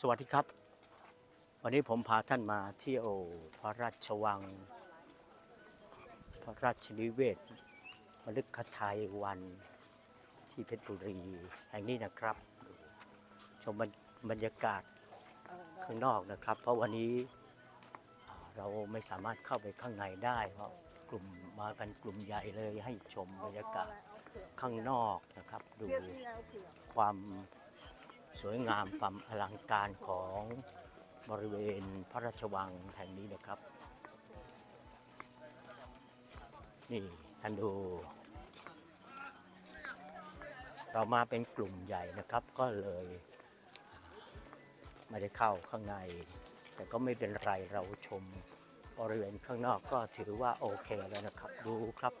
สวัสดีครับ วันนี้ผมพาท่านมาเที่ยวพระราชวัง พระราชนิเวศมฤคทายวันที่เพชรบุรีแห่งนี้นะครับ ชมบรรยากาศข้างนอกนะครับ เพราะวันนี้เราไม่สามารถเข้าไปข้างในได้ เพราะกลุ่มมากันกลุ่มใหญ่เลยให้ชมบรรยากาศข้างนอกนะครับ ดูความ สวยงามความอลังการของบริเวณพระราชวังแห่งนี้นะครับ นี่ท่านดู เรามาเป็นกลุ่มใหญ่นะครับก็เลยไม่ได้เข้าข้างใน แต่ก็ไม่เป็นไรเราชมบริเวณข้างนอกก็ถือว่าโอเคแล้วนะครับ ดูครับ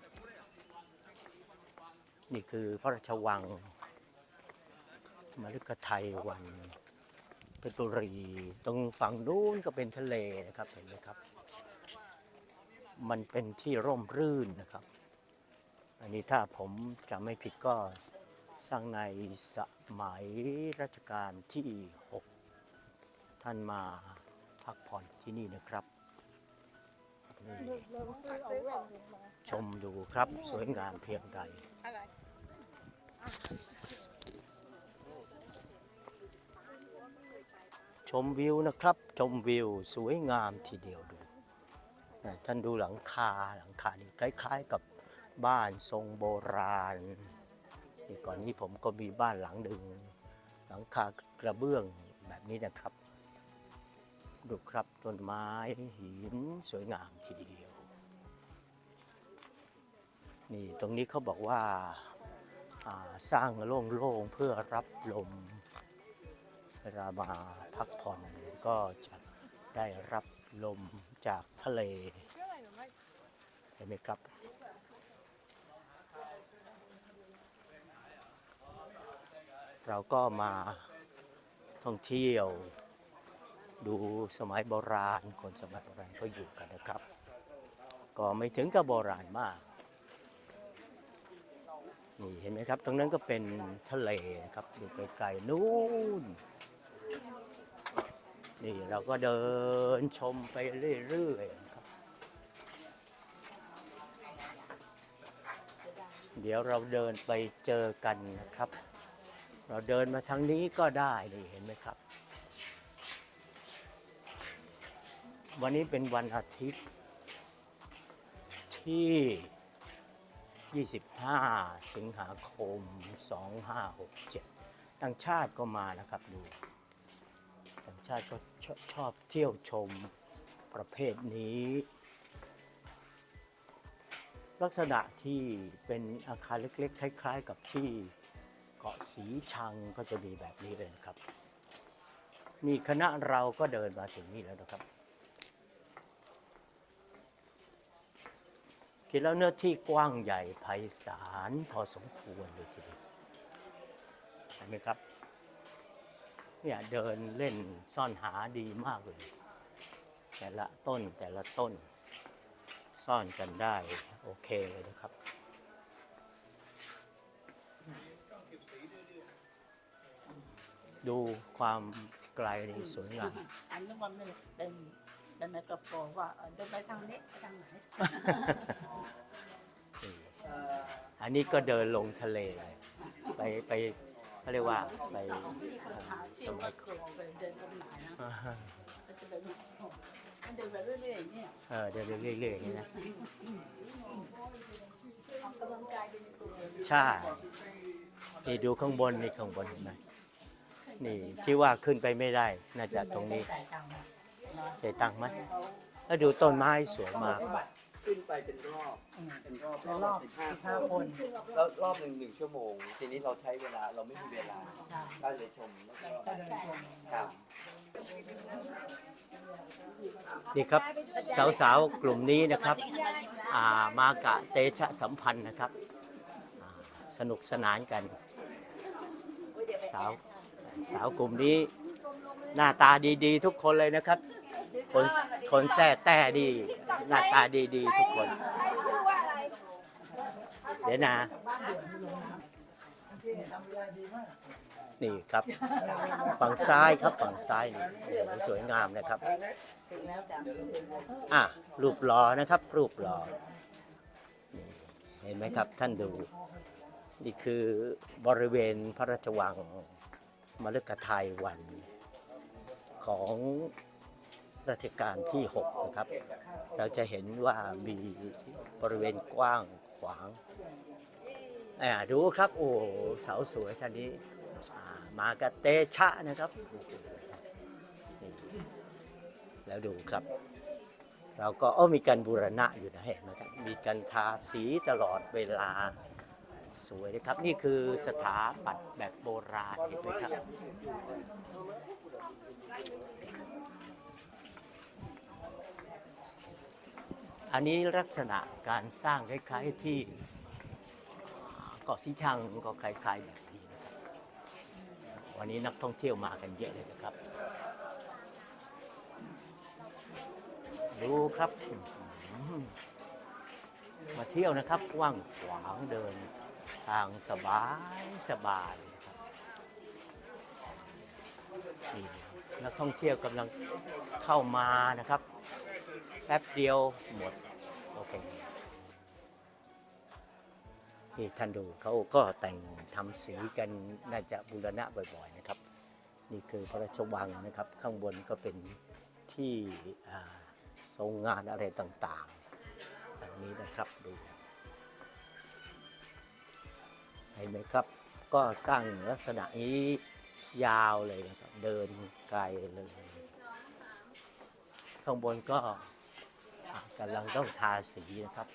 นี่คือพระราชวัง มฤคไทยวันเพชรบุรี ตรงฝั่งนู้นก็เป็นทะเลนะครับเห็นไหมครับ มันเป็นที่ร่มรื่นนะครับ อันนี้ถ้าผมจำไม่ผิดก็สร้างในสมัยรัชกาลที่ 6 ท่านมาพักผ่อนที่นี่นะครับนี่ชมดูครับสวยงามเพียงใด ชมวิวนะครับ ชมวิวสวยงามทีเดียวดูท่านดูหลังคาหลังคานี่คล้าย ๆ กับบ้านทรงโบราณนี่ก่อนนี้ผมก็มีบ้านหลังหนึ่งหลังคากระเบื้องแบบนี้นะครับ ดูครับต้นไม้หินสวยงามทีเดียว นี่ตรงนี้เขาบอกว่าอ่าสร้างโล่งๆเพื่อรับลม เวลามาพักผ่อนก็จะได้รับลมจากทะเล เห็นไหมครับ เราก็มาท่องเที่ยว ดูสมัยโบราณ คนสมัยโบราณก็อยู่กันนะครับ ก็ไม่ถึงกับโบราณมากนี่เห็นไหมครับ ตรงนั้นก็เป็นทะเลนะครับดูไกลๆนู้น นี่เราก็เดินชมไปเรื่อยๆครับ เดี๋ยวเราเดินไปเจอกันนะครับ เราเดินมาทางนี้ก็ได้นี่เห็นไหมครับ วันนี้เป็นวันอาทิตย์ ที่ 25 สิงหาคม 2567ต่างชาติก็มานะครับดูต่างชาติก็ ชอบชอบเที่ยวชมประเภทนี้ ลักษณะที่เป็นอาคารเล็กๆ คล้าย ๆ กับที่เกาะสีชังก็จะมีแบบนี้เลยนะครับ นี่คณะเราก็เดินมาถึงนี่แล้วนะครับคิดแล้วเนื้อที่กว้างใหญ่ไพศาลพอสมควรเลยทีเดียวเห็นไหมครับ เนี่ยเดินเล่นซ่อนหาดีมากเลย แต่ละต้นแต่ละต้น ซ่อนกันได้ โอเคเลยนะครับดูความไกลนี่สวยงามอันนี้มันเป็นเป็นเป็นไมโครโฟนว่าเออจะไปทางนี้ไปทางไหนนี่อันนี้ก็เดินลงทะเลไปไป เขาเรียกว่าไปสมัยโครเดินไหนนะก็จะเดินเดินไปเรื่อยๆเนี่ยเออเดินเรื่อยๆอย่างนี้นะกำลังกายเป็นตัวใช่นี่ดูข้างบนนี่ข้างบนเห็นไหมนี่ที่ว่าขึ้นไปไม่ได้น่าจะตรงนี้จ่ายตังค์นะใช้ตังไหมแล้วดูต้นไม้สวยมาก ขึ้นไปเป็นรอบ เป็นรอบรอบรอบสิสิบบห้าห้าคคนนแล้วรอบหนึ่งหนึ่งชั่วโมง ทีนี้เราใช้เวลาเราไม่มีเวลาก็เลยชมแล้วก็ก็เดินชมครับนี่ครับสาวๆกลุ่มนี้นะครับอ่ามากะเตชะสัมพันธ์นะครับอ่าสนุกสนานกันสาวสาวกลุ่มนี้ หน้าตาดีๆ ทุกคนเลยนะครับ คนคนแท้แต่ดี หน้าตาดีๆ ทุกคนเดี๋ยวนะ นี่ครับฝั่งซ้ายครับฝั่งซ้ายนี่โอ้โหสวยงามนะครับถึงแล้วจ้ะอะรูปหล่อนะครับ รูปหล่อนี่เห็นไหมครับท่านดู นี่คือบริเวณพระราชวังมฤคทายวันของ รัชกาลที่6นะครับ เราจะเห็นว่ามีบริเวณกว้างขวางอ่าดูครับ โอ้เสาสวยท่านนี้มากระเตชะนะครับแล้วดูครับ เราก็ออมีการบูรณะอยู่นะเห็นไหมครับมีการทาสีตลอดเวลาสวยนะครับ นี่คือสถาปัตย์แบบโบราณเห็นไหมครับ อันนี้ลักษณะการสร้างคล้ายๆที่เกาะสีชังก็คล้ายๆแบบนี้นะครับวันนี้นักท่องเที่ยวมากันเยอะเลยนะครับ ดูครับ มาเที่ยวนะครับกว้างขวางเดินทางสบายสบายนะครับนี่นักท่องเที่ยวกำลังเข้ามานะครับ แป๊บเดียวหมด โอเคนี่ท่านดูเขาก็แต่งทำสีกันน่าจะบูรณะบ่อยๆนะครับ นี่คือพระราชวังนะครับ ข้างบนก็เป็นที่ทรงงานอะไรต่างๆแบบนี้นะครับดูเห็นไหมครับ ก็สร้างลักษณะนี้ยาวเลยนะครับ เดินไกลเลย ข้างบนก็ กำลังต้องทาสีนะครับ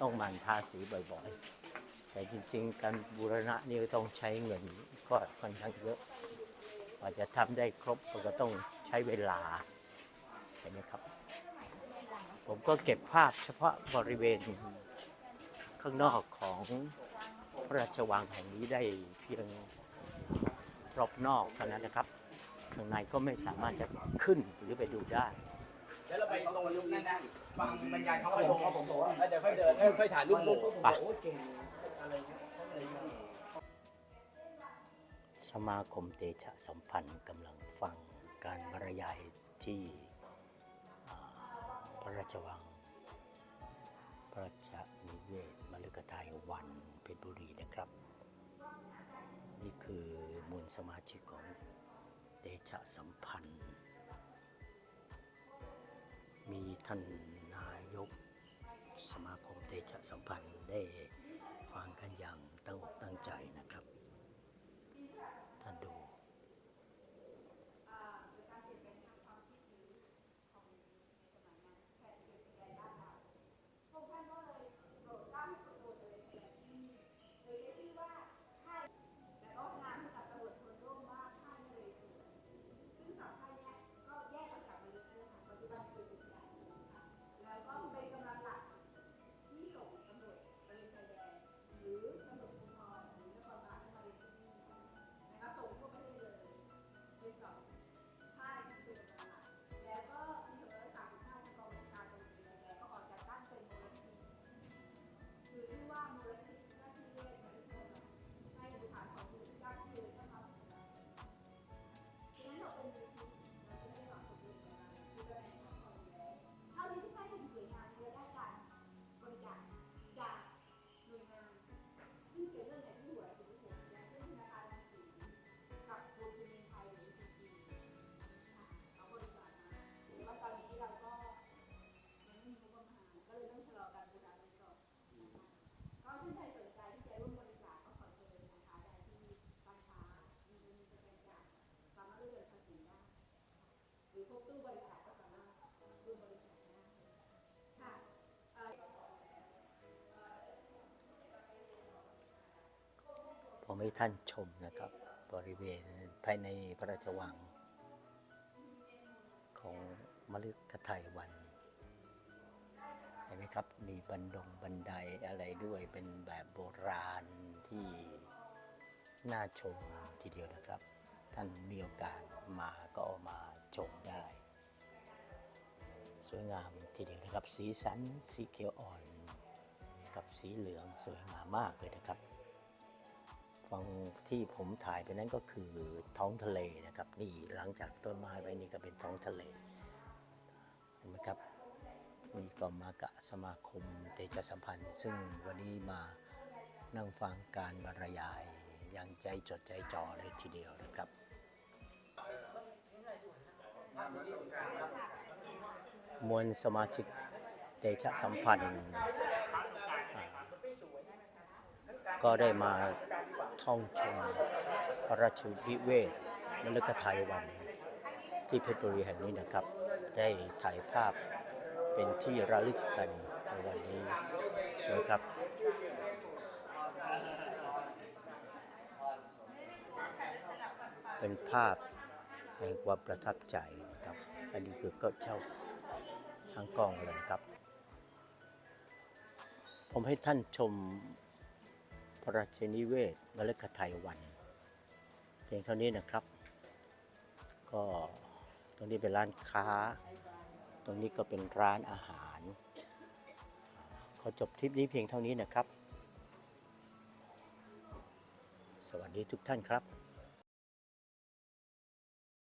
ต้องหมันทาสีบ่อยๆ แต่จริงๆ การบูรณะนี่ก็ต้องใช้เงินก็ค่อนข้างเยอะกว่าจะทำได้ครบก็ต้องใช้เวลาเห็นไหมครับ ผมก็เก็บภาพเฉพาะบริเวณข้างนอกของพระราชวังแห่งนี้ได้เพียงรอบนอกเท่านั้นนะครับข้างในก็ไม่สามารถจะขึ้นหรือไปดูได้ แล้วเราไปตรงยุคนั้นน ฟังบรรยายเขาผมเขาผมบอกว่าเดี๋ยวค่อยเดินค่อยถ่ายรูปหมู่ไปสมาคมเตชะสัมพันธ์กำลังฟังการบรรยายที่พระราชวัง พระราชนิเวศมฤคทายวันเพชรบุรีนะครับ นี่คือมูลสมาชิกของเตชะสัมพันธ์ มีท่าน สมาคมเตชะสัมพันธ์ได้ฟังกันอย่างตั้งอกตั้งใจนะครับ ให้ท่านชมนะครับ บริเวณภายในพระราชวัง ของมฤคทายวัน เห็นไหมครับ มีบันดงบันไดอะไรด้วยเป็นแบบโบราณที่น่าชมทีเดียวนะครับ ท่านมีโอกาสมาก็มาชมได้ สวยงามทีเดียวนะครับ สีสันสีเขียวอ่อน กับสีเหลืองสวยงามมากเลยนะครับ ฝั่งที่ผมถ่ายไปนั้นก็คือท้องทะเลนะครับ นี่หลังจากต้นไม้ไปนี่ก็เป็นท้องทะเลเห็นไหมครับนี่ก็มากับสมาคมเตชะสัมพันธ์ ซึ่งวันนี้มานั่งฟังการบรรยายอย่างใจจดใจจ่อเลยทีเดียวนะครับมวลสมาชิกเตชะสัมพันธ์ ก็ได้มาท่องชมพระราชวิเวศนฤกไทยวัน ที่เพชรบุรีแห่งนี้นะครับ ได้ถ่ายภาพเป็นที่ระลึกกันในวันนี้นะครับเป็นภาพแห่งความประทับใจนะครับ อันนี้คือก็เช่าช่างกล้องเลยนะครับ ผมให้ท่านชม ระราชนิเวศมฤคไทยวันเพียงเท่านี้นะครับ ก็ตรงนี้เป็นร้านค้า ตรงนี้ก็เป็นร้านอาหาร ขอจบทริปนี้เพียงเท่านี้นะครับ สวัสดีทุกท่านครับ